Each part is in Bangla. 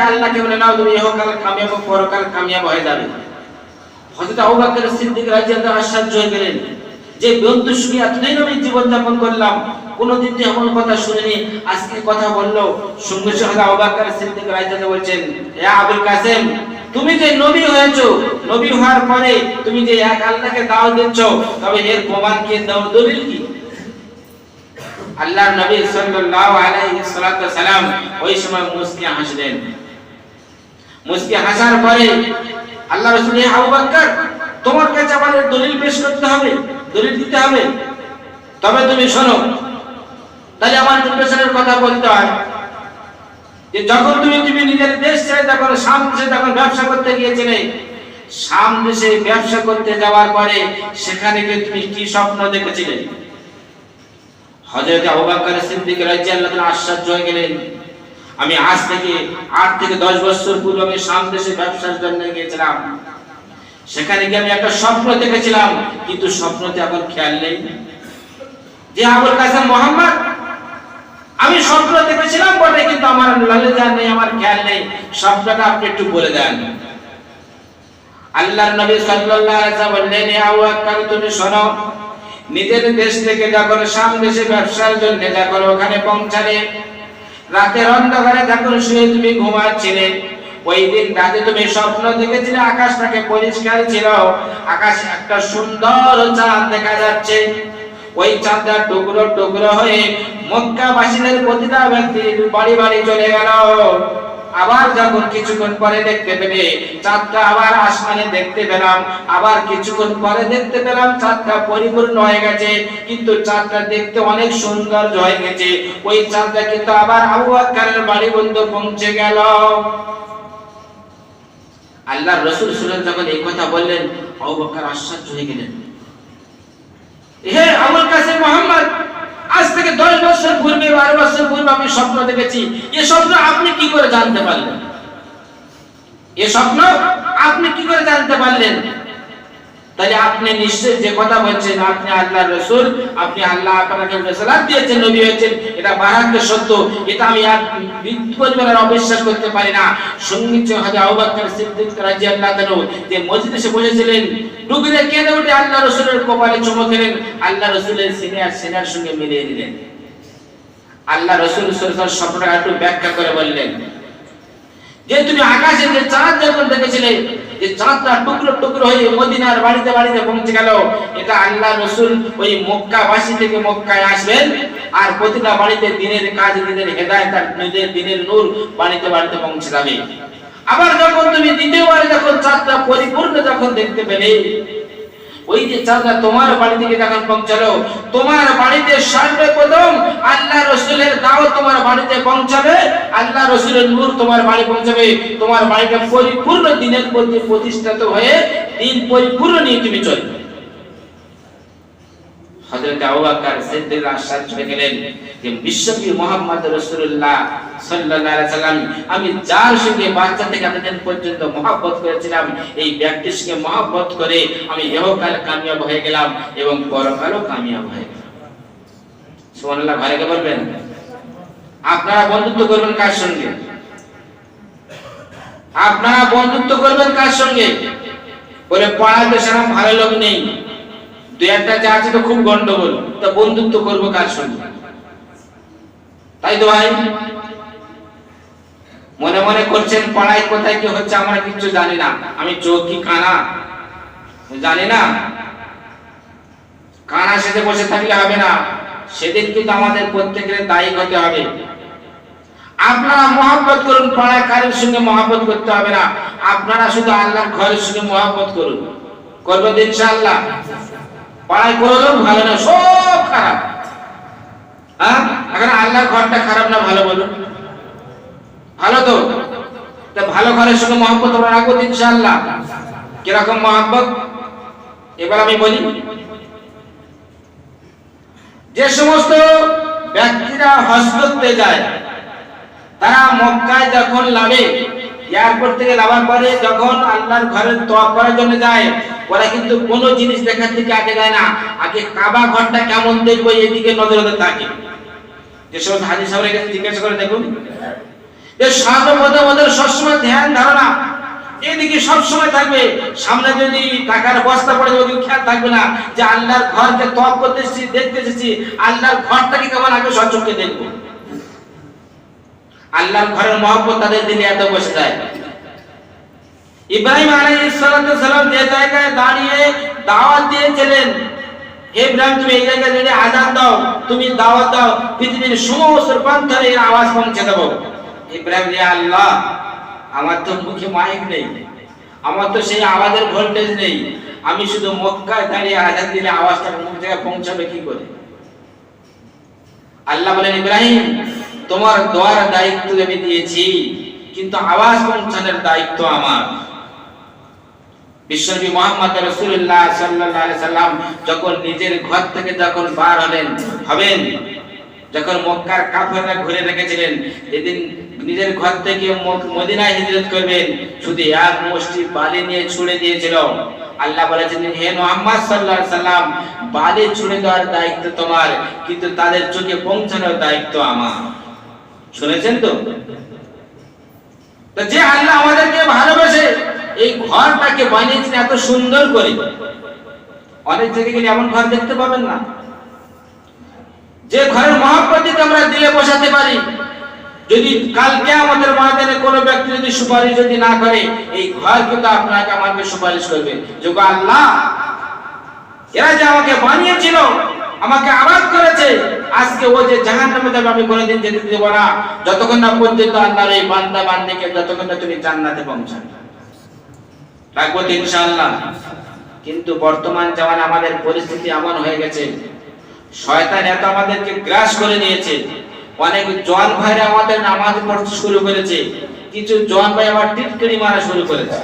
আল্লাহকে বলে নাও তুমি কামিয়াব পরকাল কামিয়াব হয়ে যাবে। হযরত আবু বকর সিদ্দিক রাদিয়াল্লাহু যে বন্ধু আমি জীবন যাপন করলাম যে এমন কথা শুনিনি, আজকে কথা বলল। সঙ্গে সঙ্গে আবু বকর সিদ্দিক রাদিয়াল্লাহু বলছেন হে আবুল কাসেম, তুমি যে নবী হয়েছো, নবী হওয়ার পরে তুমি যে এক আল্লাহকে দাও দিচ্ছ, তবে এর প্রমাণ কি দাও দলিল কি? আল্লাহর নবী সাল্লাল্লাহু আলাইহি সাল্লাম ওই সময় মুস্কি হাসলেন। মুস্কি হাসার পরে আল্লাহ রাসূল আবু তোমার কাছে আমাদের দলিল পেশ করতে হবে, দলিল দিতে হবে। তবে তুমি শোনো, তাহলে আমার নির্বাচনের কথা বলতে হয় যে, যখন তুমি তুমি নিজের দেশ ছেড়ে যখন শাম দেশে যখন ব্যবসা করতে গিয়েছিলে, শাম দেশে ব্যবসা করতে যাওয়ার পরে সেখানে গিয়ে তুমি কি স্বপ্ন দেখেছিলে? হযরত আবু বকর সিদ্দিক রাদিয়াল্লাহু আনহু আশ্চর্য হয়ে গেলেন। আমি আজ থেকে আট থেকে দশ বছর পূর্বে আমি শাম দেশে ব্যবসার জন্য গিয়েছিলাম। সেখানে গিয়ে আমি একটা স্বপ্ন দেখেছিলাম, কিন্তু স্বপ্নতে এখন খেয়াল নেই। যে আবুল কাসেম মোহাম্মদ, আমি স্বপ্ন দেখেছিলাম বটে, কিন্তু আমার লালিজা নেই, আমার খেয়াল নেই। স্বপ্নটা আপনি একটু বলে দেন। আল্লাহর নবী সাল্লাল্লাহু আলাইহি ওয়াসাল্লাম বললেন আবু তুমি শোনো, নিজের দেশ থেকে যখন শাম দেশে ব্যবসার জন্য যখন ওখানে পৌঁছালে রাতের অন্ধকারে যখন শুয়ে তুমি ঘুমাচ্ছিলে। ওই দিন রাতে তুমি স্বপ্ন দেখেছিলে, আকাশটাকে পরিষ্কার ছিল। আকাশে একটা সুন্দর চাঁদ দেখা যাচ্ছে। ওই চাঁদটা টুকরো টুকরো হয়ে মক্কাবাসীদের প্রতিটা ব্যক্তির বাড়ি বাড়ি চলে গেল। আবার যখন কিছুক্ষণ পরে দেখতে পেলে চাঁদটা আবার আসমানে দেখতে পেলাম, আবার কিছুক্ষণ পরে দেখতে পেলাম চাঁদটা পরিপূর্ণ হয়ে গেছে, কিন্তু চাঁদটা দেখতে অনেক সুন্দর হয়ে গেছে। ওই চাঁদটা কিন্তু আবার আবু বকরের বাড়ি বন্ধ পৌঁছে গেল। আল্লাহ রসুল শুনেন যখন এই কথা বললেন, আবু বকর আশ্চর্য হয়ে গেলেন। হে আবুল কাসেম মোহাম্মদ আজ থেকে দশ বছর পূর্বে, বারো বছর পূর্বে আমি স্বপ্ন দেখেছি। এ স্বপ্ন আপনি কি করে জানতে পারলেন? এ স্বপ্ন আপনি কি করে জানতে পারলেন? তাহলে আপনি নিশ্চয় যে কথা বলছেন, আপনি আল্লাহ রসুল, আপনি আল্লাহ আপনাকে রেসালাত দিয়েছেন, নবী হয়েছেন, এটা বারাক্য সত্য। এটা আমি আর পরিবারের অবিশ্বাস করতে পারি না। সংগীত হাজা আবু বকর সিদ্দিক রাদিয়াল্লাহু তাআলা যে মসজিদে এসে বসেছিলেন। ডুবরে কেঁদে উঠে আল্লাহ রসুলের কপালে চুমো খেলেন। আল্লাহ রসুলের সিনিয়র সিনিয়র সঙ্গে মিলিয়ে দিলেন আল্লাহ রসুল সরকার স্বপ্নটা একটু ব্যাখ্যা করে বললেন। যে তুমি আকাশের যে চাঁদ যখন দেখেছিলে, যে চাঁদটা টুকরো টুকরো হয়ে মদিনার বাড়িতে বাড়িতে পৌঁছে গেল, এটা আল্লাহ রসুল ওই মক্কা বাসী থেকে মক্কায় আসবেন আর প্রতিটা বাড়িতে দিনের কাজ, দিনের হেদায়ত আর নিজের দিনের নূর বাড়িতে বাড়িতে পৌঁছে আবার যখন তুমি দ্বিতীয়বার যখন চাঁদটা পরিপূর্ণ যখন দেখতে পেলে ওই যে চাচা, তোমার বাড়ি থেকে যখন পৌঁছালো, তোমার বাড়িতে সর্বপ্রথম আল্লাহ রসুলের দাও তোমার বাড়িতে পৌঁছাবে, আল্লাহ রসুলের নূর তোমার বাড়ি পৌঁছাবে। তোমার বাড়িটা পরিপূর্ণ দিনের প্রতি প্রতিষ্ঠিত হয়ে দিন পরিপূর্ণ নিয়ে তুমি চলবে। আমি যার সঙ্গে বাচ্চা থেকে এতদিন পর্যন্ত মহব্বত করেছিলাম, এই ব্যক্তির সঙ্গে মহব্বত করে আমি ইহকাল কামিয়াব হয়ে গেলাম এবং পরকালও কামিয়াব হয়ে গেলাম। সুবহানাল্লাহ ভাইকে বলবেন, আপনারা বন্ধুত্ব করবেন কার সঙ্গে? আপনারা বন্ধুত্ব করবেন কার সঙ্গে? বলে পড়াতে সেরকম ভালো লোক নেই। দুই একটা আছে তো খুব গন্ডগোল। তা বন্ধুত্ব করব কার সঙ্গে? তাই তো ভাই? মনে মনে করছেন পড়াই কোথায় কি হচ্ছে আমরা কিছু জানি না। আমি চোখ কি কানা? জানি না। কানা সেজে বসে থাকলে হবে না। সেদিন কিন্তু আমাদের প্রত্যেকের দায়ী হতে হবে। আপনারা মহাব্বত করুন, পাড়ায় কারের সঙ্গে মহাব্বত করতে হবে না। আপনারা শুধু আল্লাহর ঘরের সঙ্গে মহাব্বত করুন। করবেন ইনশাআল্লাহ। পাড়ায় করলেও ভালো না, সব খারাপ। হ্যাঁ? এখন আল্লাহর ঘরটা খারাপ না ভালো বলুন? ভালো তো? ভালো ঘরের সঙ্গে মহব্বত রাখব ইনশাআল্লাহ। কীরকম মহব্বত? এবার আমি বলি, যে সমস্ত ব্যক্তিরা হজ করতে যায়, তারা মক্কায় যখন নামে এয়ারপোর্ট থেকে নামার পরে যখন আল্লাহর ঘরের তোয়াব করার জন্য যায়, ওরা কিন্তু কোনো জিনিস দেখার থেকে আগে যায় না। আগে কাবা ঘরটা কেমন দেখব এদিকে নজর ওদের থাকে যে সমস্ত হাজির সাহেবের কাছে জিজ্ঞাসা করে দেখুন। যে সর্বপ্রথম ওদের সবসময় ধ্যান ধারণা। এদিকে সবসময় থাকবে। সামনে যদি টাকার বস্তা পড়ে, ওদিকে খেয়াল থাকবে না যে আল্লাহর ঘরকে তপ করতে এসেছি, দেখতে এসেছি। আল্লাহর ঘরটাকে কেমন আগে সচক্ষে দেখব। আল্লাহর ঘরের মহব্বত তাদের দিলে এত বসে যায়। ইব্রাহিম আলাইহিস সালাম যে জায়গায় দাঁড়িয়ে দাওয়াত দিয়েছিলেন, ইব্রাহিম, তুমি এই জায়গায় দাঁড়িয়ে আজান দাও, তুমি দাওয়াত দাও, পৃথিবীর সমস্ত প্রান্তরে আওয়াজ পৌঁছে দেবো। ইব্রাহিম রে আল্লাহ, আমার তো মুখে মাইক নেই, আমার তো সেই আওয়াজের ভোল্টেজ নেই। আমি শুধু মক্কায় দাঁড়িয়ে আজান দিলে আওয়াজটা মুখ জায়গায় পৌঁছাবে কি করে? আল্লাহ বলেন, ইব্রাহিম তোমার দোয়ার দায়িত্ব আমি দিয়েছি, কিন্তু আওয়াজ পৌঁছানোর দায়িত্ব আমার। বিশ্বনবী মোহাম্মদ সাল্লাম যখন নিজের ঘর থেকে যখন বার হলেন, হবেন? যখন মক্কার ঘুরে রেখেছিলেন যেদিন নিজের ঘর থেকে মদিনায় হিজরত করবেন, শুধু এক মুষ্টি বালি নিয়ে ছুড়ে দিয়েছিল। আল্লাহ বলেছেন, হে মোহাম্মদ সাল্লাল্লাহু সাল্লাম, বালি ছুড়ে দেওয়ার দায়িত্ব তোমার, কিন্তু তাদের চোখে পৌঁছানোর দায়িত্ব আমার। শুনেছেন তো? যে আল্লাহ আমাদেরকে ভালোবাসে এই ঘরটাকে বানিয়েছেন এত সুন্দর করে, অনেক জায়গায় গেলে এমন ঘর দেখতে পাবেন না। যে ঘরের মহাপ্রতিক আমরা দিলে বসাতে পারি, যদি কালকে আমাদের ময়দানে কোনো ব্যক্তি যদি সুপারিশ যদি না করে, এই ঘর কিন্তু আপনাকে আমাকে সুপারিশ করবে। যে আল্লাহ, এরা যে আমাকে বানিয়েছিল, আমাকে আবাদ করেছে আজকে ও যে জাহান নামে যাবে, আমি কোনোদিন যেতে দেবো না। যতক্ষণ না পর্যন্ত আল্লাহর এই বান্দা বান্দিকে, যতক্ষণ না তুমি জান্নাতে পৌঁছাবে। রাখব ইনশাআল্লাহ। কিন্তু বর্তমান জামান আমাদের পরিস্থিতি এমন হয়ে গেছে, শয়তান এত আমাদেরকে গ্রাস করে নিয়েছে অনেক জোয়ান ভাইরা আমাদের নামাজ পড়তে শুরু করেছে। কিছু জোয়ান ভাই আবার টিটকারি মারা শুরু করেছে।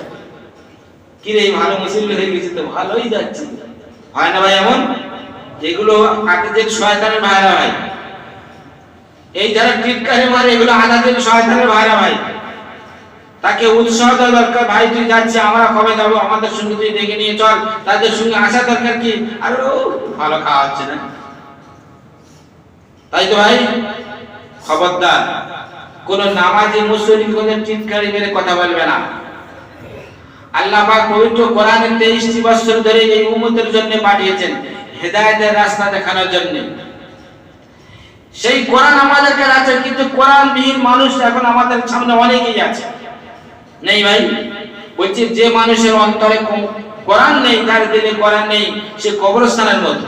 কি রে ভালো মুসলিম হয়ে গেছে তো ভালোই যাচ্ছে। হয় না ভাই এমন? যেগুলো আকিদের শয়তানের ভাইরা ভাই এই যারা টিটকারি মারে, এগুলো আজাদের শয়তানের ভাইরা ভাই তাকে উৎসাহ দেওয়া দরকার, ভাই, তুই যাচ্ছে, আমরা কবে যাব? আমাদের সঙ্গে তুই দেখে নিয়ে চল। তাদের সঙ্গে আসা দরকার কি? আর ভালো খাওয়া হচ্ছে না। তাই তো ভাই, খবরদার, কোন নামাজি মুসলিম কোন চিৎকারি মেরে কথা বলবে না। আল্লাহ পাক পবিত্র কোরআনের 23টি বছর ধরে এই উম্মতের জন্য পাঠিয়েছেন। হেদায়েতের রাস্তা দেখানোর জন্য। সেই কোরআন আমাদের কাছে আছে, কিন্তু কোরআন বিহীন মানুষ এখন আমাদের সামনে অনেকেই আছে। নেই ভাই? বলছি, যে মানুষের অন্তরে কোরআন নেই, তার দিলে কোরআন নেই, সে কবরস্থানের মতো।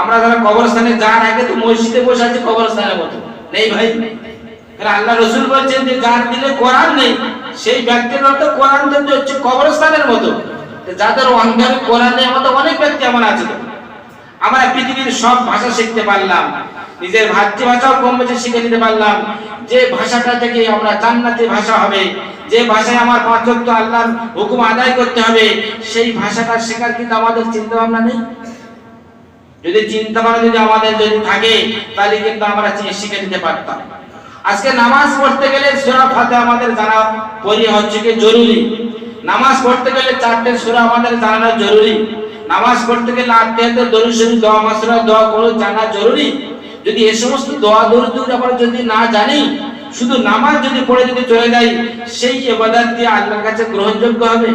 আমরা যারা কবরস্থানে যার আগে তো মসজিদে বসে আছে, কবরস্থানের মতো। নেই ভাই? আল্লাহ রসুল বলছেন যে, যার দিলে কোরআন নেই, সেই ব্যক্তির মতো কোরআন হচ্ছে কবরস্থানের মতো। যাদের অন্তরে কোরআন নেই, আমাদের অনেক ব্যক্তি এমন আছে। আমরা পৃথিবীর সব ভাষা শিখতে পারলাম, নিজের মাতৃভাষাও কম বেশি শিখে নিতে পারলাম। যে ভাষাটা থেকে আমরা জান্নাতি ভাষা হবে, যে ভাষায় আমার ওয়াক্ত আল্লাহর হুকুম আদায় করতে হবে, সেই ভাষাটা শেখার কিন্তু আমাদের চিন্তা ভাবনা নেই। যদি চিন্তা ভাবনা যদি আমাদের যদি থাকে, তাহলে কিন্তু আমরা শিখে নিতে পারতাম। আজকে নামাজ পড়তে গেলে সূরা ফাতিহা আমাদের জানা পড়ি হচ্ছে কি জরুরি। নামাজ পড়তে গেলে চারটে সূরা আমাদের জানা জরুরি। নামাজ পড়তে গেলে আত্মীয়তে দরুদ শরীফ, দোয়া মাসরা দোয়া করে, জানা জরুরি। যদি এই সমস্ত দোয়া দরুদ আমরা যদি না জানি, শুধু নামাজ যদি পড়ে যদি চলে যাই, সেই ইবাদত দিয়ে আল্লাহর কাছে গ্রহণযোগ্য হবে?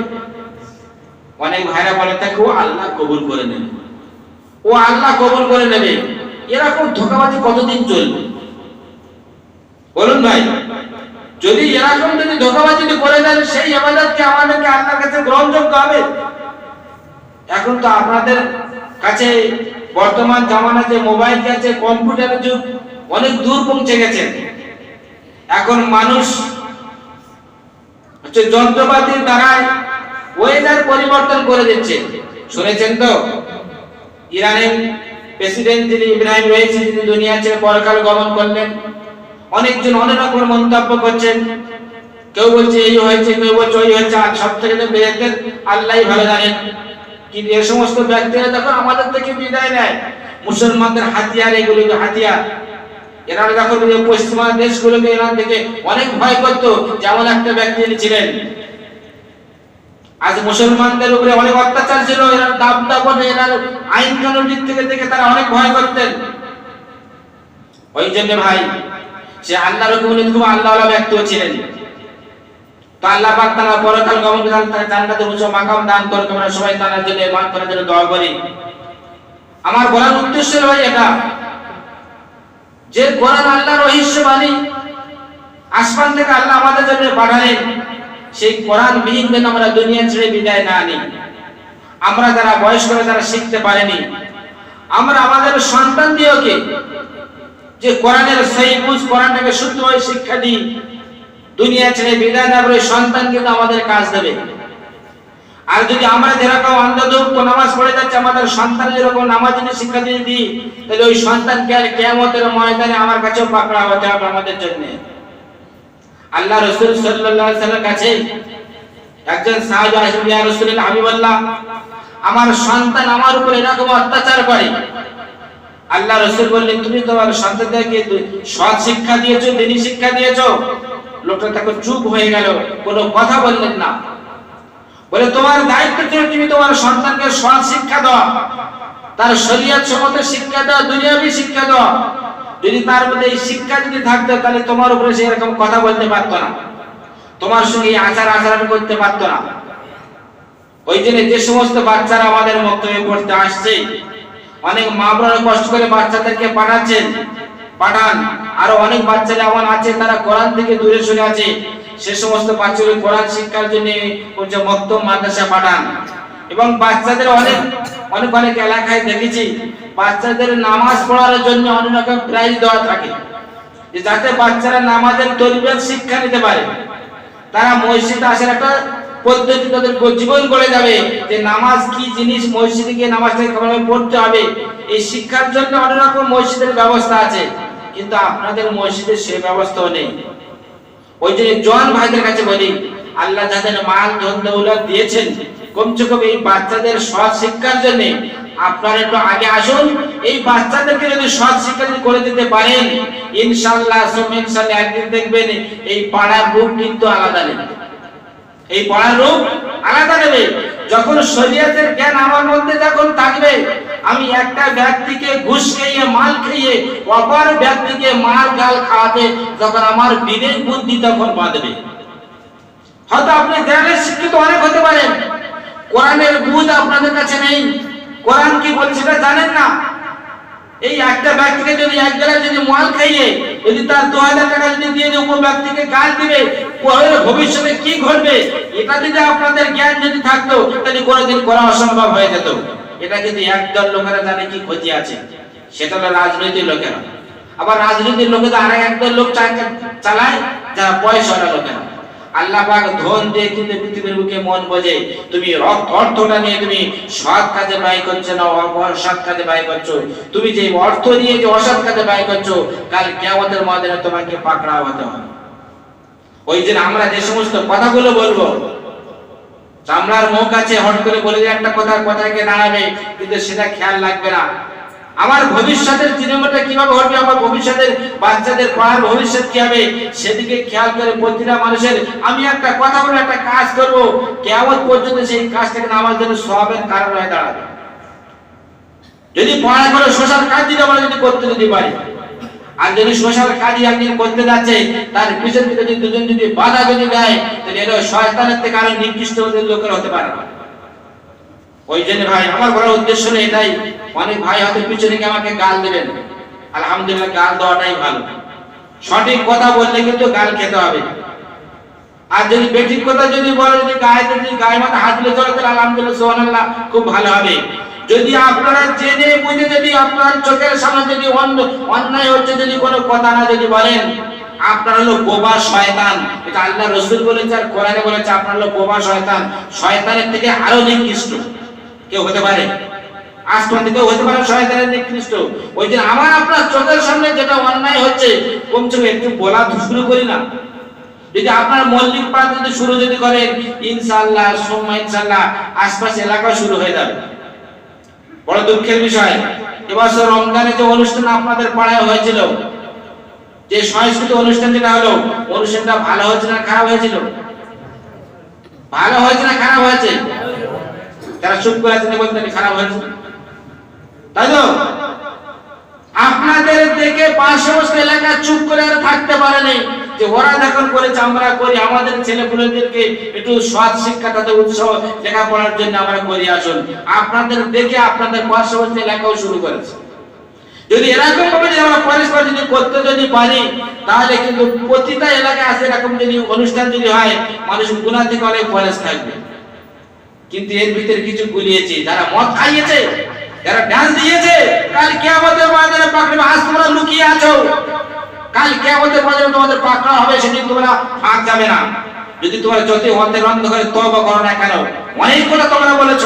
অনেক ভাইরা বলে থাকে, ও আল্লাহ কবুল করে নেবে। ও আল্লাহ কবুল করে নেবে। এরকম ধোকাবাজি কতদিন চলবে? বলুন ভাই, যদি এরকম যদি ধোকাবাজি করে দেন সেই ইবাদত কি আমাদেরকে আল্লাহর কাছে গ্রহণযোগ্য হবে? এখন তো আপনাদের কাছে বর্তমান জামানা যে মোবাইল আছে কম্পিউটারের যুগ, অনেক দূর পৌঁছে গেছে। এখন মানুষ হচ্ছে যন্ত্রপাতির দ্বারাই ওয়েদার পরিবর্তন করে দিচ্ছে। শুনেছেন তো? ইরানের প্রেসিডেন্ট যিনি ইব্রাহিম রয়েছে, যিনি দুনিয়া ছেড়ে পরকাল গমন করলেন, অনেকজন অনেক রকম মন্তব্য করছেন। কেউ বলছে এই হয়েছে, কেউ বলছে ওই হয়েছে, আর সব থেকে তো বেহেতের আল্লাহই ভালো জানেন। কিন্তু এ সমস্ত ব্যক্তিরা দেখো আমাদের থেকে বিদায় নেয়। মুসলমানদের হাতিয়ার, এগুলো হাতিয়ার। এরা দেখো পশ্চিমা দেশগুলোকে এরা থেকে অনেক ভয় করতো যেমন একটা ব্যক্তি যিনি ছিলেন। আজ মুসলমানদের উপরে অনেক অত্যাচার ছিল, এরা দাব দাবনে এরা আইন কানুন দিক থেকে থেকে তারা অনেক ভয় করতেন। ওই জন্য ভাই, সে আল্লাহ রকমুল খুব আল্লাহ ব্যক্তি ছিলেন। আল্লাহ পাক তারা পরকাল গমন উচ্চ মাকাম দান সবাই জন্য জন্য দোয়া করি। আমার বলার উদ্দেশ্য হলো এটা, যে কোরআন আল্লাহ রহস্যবাণী আসমান থেকে আল্লাহ আমাদের জন্য পাঠালেন, সেই কোরআন বিহীন যেন আমরা দুনিয়া ছেড়ে বিদায় না নিই। আমরা যারা বয়স করে যারা শিখতে পারেনি, আমরা আমাদের সন্তান দিয়েওকে যে কোরআনের সেই বুঝ, কোরআনটাকে শুদ্ধভাবে শিক্ষা দিই দুনিয়া ছেড়ে বিদায় না করে সন্তান কিন্তু আমাদের কাজ দেবে। আর যদি আমরা যেরকম অন্ধযুক্ত নামাজ পড়ে যাচ্ছে, আমাদের সন্তান যেরকম নামাজ যদি শিক্ষা দিয়ে দিই, তাহলে ওই সন্তান সন্তানকে আর কেমতের ময়দানে আমার কাছেও পাকড়া হতে হবে আমাদের জন্য। আল্লাহ রসুল সাল্লামের কাছে একজন সাহাবী আসেন ইয়া রাসূলুল্লাহ, হাবিবাল্লাহ, আমার সন্তান আমার উপর এরকম অত্যাচার করে। আল্লাহ রসুল বললেন, তুমি তোমার সন্তানদেরকে সৎ শিক্ষা দিয়েছ, দিনী শিক্ষা দিয়েছ। লোকটা তখন চুপ হয়ে গেল, কোনো কথা বললেন না। বলে, তোমার দায়িত্ব ছিল তুমি তোমার সন্তানকে সৎ শিক্ষা দাও। তার শরীয়ত সম্মত শিক্ষা দাও, দুনিয়াবি শিক্ষা দাও। যদি তার মধ্যে এই শিক্ষা যদি থাকতো, তাহলে তোমার উপরে সে এরকম কথা বলতে পারতো না। তোমার সঙ্গে আচার আচরণ করতে পারতো না। ওই জন্য যে সমস্ত বাচ্চারা আমাদের বক্তব্যে পড়তে আসছে, অনেক মা বোনেরা কষ্ট করে বাচ্চাদেরকে পাঠাচ্ছেন। পাঠান। আরও অনেক বাচ্চারা এমন আছে, তারা কোরআন থেকে দূরে সরে আছে। সে সমস্ত বাচ্চাগুলো কোরআন শিক্ষার জন্য মক্তব মাদ্রাসা পাঠান। এবং বাচ্চাদের অনেক অনেক অনেক এলাকায় দেখেছি, বাচ্চাদের নামাজ পড়ার জন্য অনেক রকম প্রাইজ দেওয়া থাকে। যাতে বাচ্চারা নামাজের তরবিয়ত শিক্ষা নিতে পারে। তারা মসজিদে আসার একটা পদ্ধতি তাদের জীবন গড়ে যাবে, যে নামাজ কি জিনিস মসজিদে গিয়ে নামাজটাকে পড়তে হবে। এই শিক্ষার জন্য অনেক রকম মসজিদের ব্যবস্থা আছে। কিন্তু আপনাদের মসজিদে সে ব্যবস্থাও নেই। ওই যে জন ভাইদের কাছে বলি, আল্লাহ যাদের মাল ধন দৌলত দিয়েছেন, কমসে কম এই বাচ্চাদের সৎ শিক্ষার জন্য আপনারা একটু আগে আসুন, এই বাচ্চাদেরকে যদি সৎ শিক্ষা যদি করে দিতে পারেন, ইনশাআল্লাহ ইনশাআল্লাহ একদিন দেখবেন এই পাড়ার রূপ কিন্তু আলাদা নেই এই পড়ার রূপ আলাদা নেবে। যখন শরীয়তের জ্ঞান আমার মধ্যে যখন থাকবে আমি একটা ব্যক্তিকে ঘুষ খেয়ে মাল খেয়ে অপর ব্যক্তিকে মাল গাল খাওয়াতে যখন আমার বিবেক বুদ্ধি তখন বাঁধবে। হয়তো আপনি জ্ঞানের শিক্ষিত অনেক হতে পারেন। কোরআনের বুঝ আপনাদের কাছে নেই। কোরআন কি বলছে সেটা জানেন না। এই একটা ব্যক্তিকে যদি এক জায়গায় যদি মাল খাইয়ে, যদি তার দু হাজার টাকা যদি দিয়ে অন্য ব্যক্তিকে গাল দিবে ভবিষ্যতে কি ঘটবে? এটা যদি আপনাদের জ্ঞান যদি থাকতো, তাহলে কোনোদিন করা অসম্ভব হয়ে যেত। এটা কিন্তু একদল লোকেরা জানে কি ক্ষতি আছে। সেটা রাজনৈতিক লোকেরা। আবার রাজনীতির লোকেরা আরেক একদল লোক চালায় যারা পয়সাওয়ালা লোকেরা। আল্লাহ ধন দিয়ে কিন্তু পৃথিবীর বুকে মন বোঝে, তুমি অর্থ- অর্থটা নিয়ে তুমি সৎ কাজে ব্যয় করছ না অসৎ কাজে ব্যয় করছ। তুমি যে অর্থ নিয়ে যে অসৎ কাজে ব্যয় করছ, কাল কিয়ামতের ময়দানে তোমাকে পাকড়া হতে হবে। ওই জন্য আমরা যে সমস্ত কথাগুলো বলব চামড়ার মুখ আছে, হট করে বলে একটা কথা কথায় গিয়ে দাঁড়াবে, কিন্তু সেটা খেয়াল লাগবে না। আমার ভবিষ্যতের তৃণমূলটা কীভাবে ঘটবে আমার ভবিষ্যতের বাচ্চাদের পড়ার ভবিষ্যৎ কি হবে, সেদিকে খেয়াল করে প্রতিটা মানুষের, আমি একটা কথা বলে একটা কাজ করব কেমন পর্যন্ত সেই কাজ কাজটাকে আমার জন্য সবের কারণ হয়ে দাঁড়াবে। যদি পড়া করে সোশ্যাল কাজ যদি আমরা যদি করতে যদি পারি। আর যদি সোশ্যাল কাজই একদিন করতে যাচ্ছে, তার পিছন থেকে যদি দুজন যদি বাধা যদি দেয়, তাহলে এটা শয়তানের থেকে আরও নিকৃষ্ট লোকের হতে পারে। ওই জন্য ভাই, আমার বলার উদ্দেশ্য হলো এটাই। অনেক ভাই হয়তো পিছনে আমাকে গাল দেবেন। আলহামদুলিল্লাহ গাল দেওয়াটাই ভালো। সঠিক কথা বললে কিন্তু গাল খেতে হবে। আর যদি বেঠিক কথা যদি বলে যদি গায়ে যদি গায়ে মাথা হাত দিলে চলে, তাহলে আলহামদুলিল্লাহ, সুবহানাল্লাহ, খুব ভালো হবে। যদি আপনারা জেনে বুঝে যদি আপনার চোখের সামনে যদি অন্য- অন্যায় হচ্ছে, যদি কোনো কথা না যদি বলেন, আপনার হলো শয়তান। এটা রসুল বলেছে আর বলেছে, আপনার হলো শয়তানের থেকে কেউ হতে পারে? হতে পারে শয়তানের আপনার চোখের সামনে যেটা অন্যায় হচ্ছে কমছে কম একটু বলা শুরু করি না। যদি আপনার মল্লিক পাঠ যদি শুরু যদি করেন, ইনশাআল্লাহ, সোম্মা ইনশাআল্লাহ, আশপাশ এলাকা শুরু হয়ে যাবে। বড় দুঃখের বিষয়, এবছর রমজানে যে অনুষ্ঠান আপনাদের পাড়ায় হয়েছিল, যে সংস্কৃত অনুষ্ঠান যেটা হলো, অনুষ্ঠানটা ভালো হয়েছে না খারাপ হয়েছিল? ভালো হয়েছে না খারাপ হয়েছে? যারা চুপ করে আছেন বলতেন খারাপ হয়েছে? তাই তো? আপনাদের দেখে পার্শ্ববর্তী এলাকা চুপ করে আর থাকতে পারেনি যে ওরা যখন করেছে, আমরা করি। আমাদের ছেলেপুলেদেরকে একটু সৎ শিক্ষা, তাদের উৎসাহ লেখাপড়ার জন্য আমরা করি আসুন। আপনাদের দেখে আপনাদের পার্শ্ববর্তী এলাকাও শুরু করেছে। যদি এরকম ভাবে আমরা পরস্পর যদি করতে যদি পারি, তাহলে কিন্তু প্রতিটা এলাকায় আছে এরকম যদি অনুষ্ঠান যদি হয়, মানুষ গুণা থেকে অনেক পরেশ থাকবে। কিন্তু এর ভিতরে কিছু গুলিয়েছে। যারা মদ খাইয়েছে যারা ডান্স দিয়েছে, কাল কিয়ামতের ময়দানে পাকড়ে আজ তোমরা লুকিয়ে আছো। কাল কিয়ামতের ময়দানে তোমাদের পাকড়া হবে, সেদিন তোমরা ফাঁক যাবে না। যদি তোমরা যত অন্তের অন্ধকারে তওবা করো না কেন? অনেক কথা তোমরা বলেছ,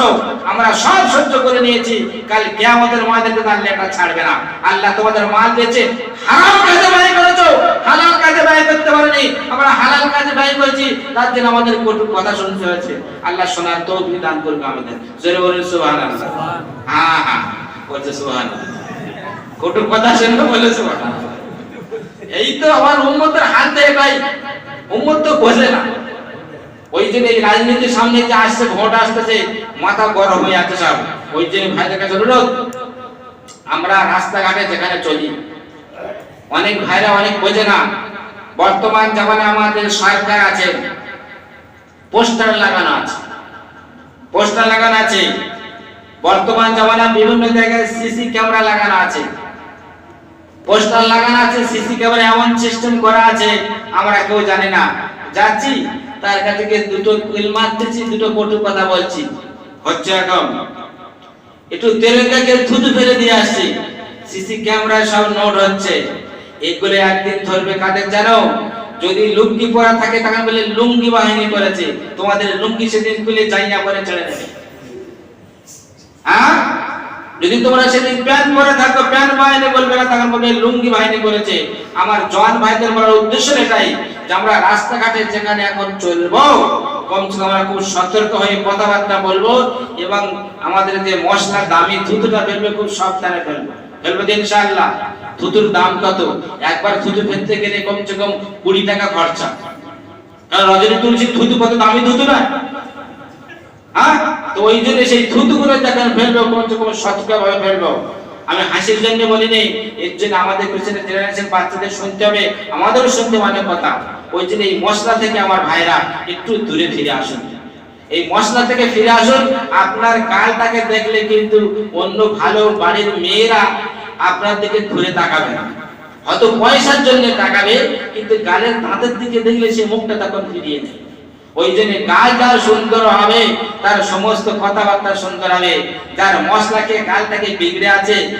আমরা সব সহ্য করে নিয়েছি। কাল কিয়ামতের ময়দানে তো আল্লাহ এটা ছাড়বে না। আল্লাহ তোমাদের মাল দিয়েছে হালাল কাজে করতে আমরা হালাল কাজে করেছি। তার জন্য আমাদের কথা শুনতে আল্লাহ শোনার দান করবে আমাদের। হ্যাঁ হ্যাঁ বলছে কথা এই তো আমার উম্মতের দেয় ভাই। উম্মত তো বোঝে না। ওই জন্য এই রাজনীতির সামনে যে আসছে, ভোট আসতেছে, মাথা গরম হয়ে আছে সব। ওই জন্য ভাইদের কাছে অনুরোধ, আমরা রাস্তাঘাটে যেখানে চলি অনেক ভাইরা অনেক বোঝে না। বর্তমান জামানে আমাদের সরকার আছে, পোস্টার লাগানো আছে। পোস্টার লাগানো আছে। বর্তমান জামানা বিভিন্ন জায়গায় সিসি ক্যামেরা লাগানো আছে। পোস্টার লাগানো আছে, সিসি ক্যামেরা এমন সিস্টেম করা আছে, আমরা কেউ জানি না। যাচ্ছি, তার কাছে গিয়ে দুটো কুইল মারতেছি, দুটো কটু কথা বলছি। হচ্ছে এখন একটু তেলের কাছে থুতু ফেলে দিয়ে আসছি। সিসি ক্যামেরায় সব নোট হচ্ছে। এগুলো একদিন ধরবে কাদের জানো? যদি লুঙ্গি পরা থাকে তখন বলে লুঙ্গি বাহিনী করেছে। তোমাদের লুঙ্গি সেদিন খুলে জাইনা পরে ছেড়ে দেবে। হ্যাঁ? যদি তোমরা সেদিন প্যান্ট পরে থাকো, প্যান্ট বাহিনী বলবে না তখন বলবে লুঙ্গি বাহিনী করেছে। আমার জওয়ান ভাইদের বলার উদ্দেশ্য এটাই যে আমরা রাস্তাঘাটে যেখানে এখন চলবো, কমসে কম আমরা খুব সতর্ক হয়ে কথাবার্তা বলব এবং আমাদের যে মশলা দামি থুতুটা ফেলবে খুব সাবধানে ফেলব। ইনশাআল্লাহ থুতুর দাম কত? একবার থুতু ফেলতে গেলে কম কুড়ি টাকা খরচা। কারণ রজনী থুতু কত দামি থুতু না? হ্যাঁ? তো ওই জন্য সেই থুতু করে দেখেন কম ভাবে আমি হাসির জন্য বলি নেই, এর জন্য আমাদের জেনারেশন বাচ্চাদের শুনতে হবে, আমাদেরও শুনতে অনেক কথা। ওই জন্য এই মশলা থেকে আমার ভাইরা একটু দূরে ফিরে আসুন। এই মশলা থেকে ফিরে আসুন, আপনার গালটাকে দেখলে কিন্তু অন্য ভালো বাড়ির মেয়েরা আপনার দিকে ঘুরে তাকাবে না। হয়তো পয়সার জন্য তাকাবে, কিন্তু গালের দাঁতের দিকে দেখলে সে মুখটা তখন ফিরিয়ে নেয়। ওই জন্য গাল যার সুন্দর হবে, তার সমস্ত কথাবার্তা সুন্দর হবে। যার মশলাকে, গালটাকে বিগড়ে আছে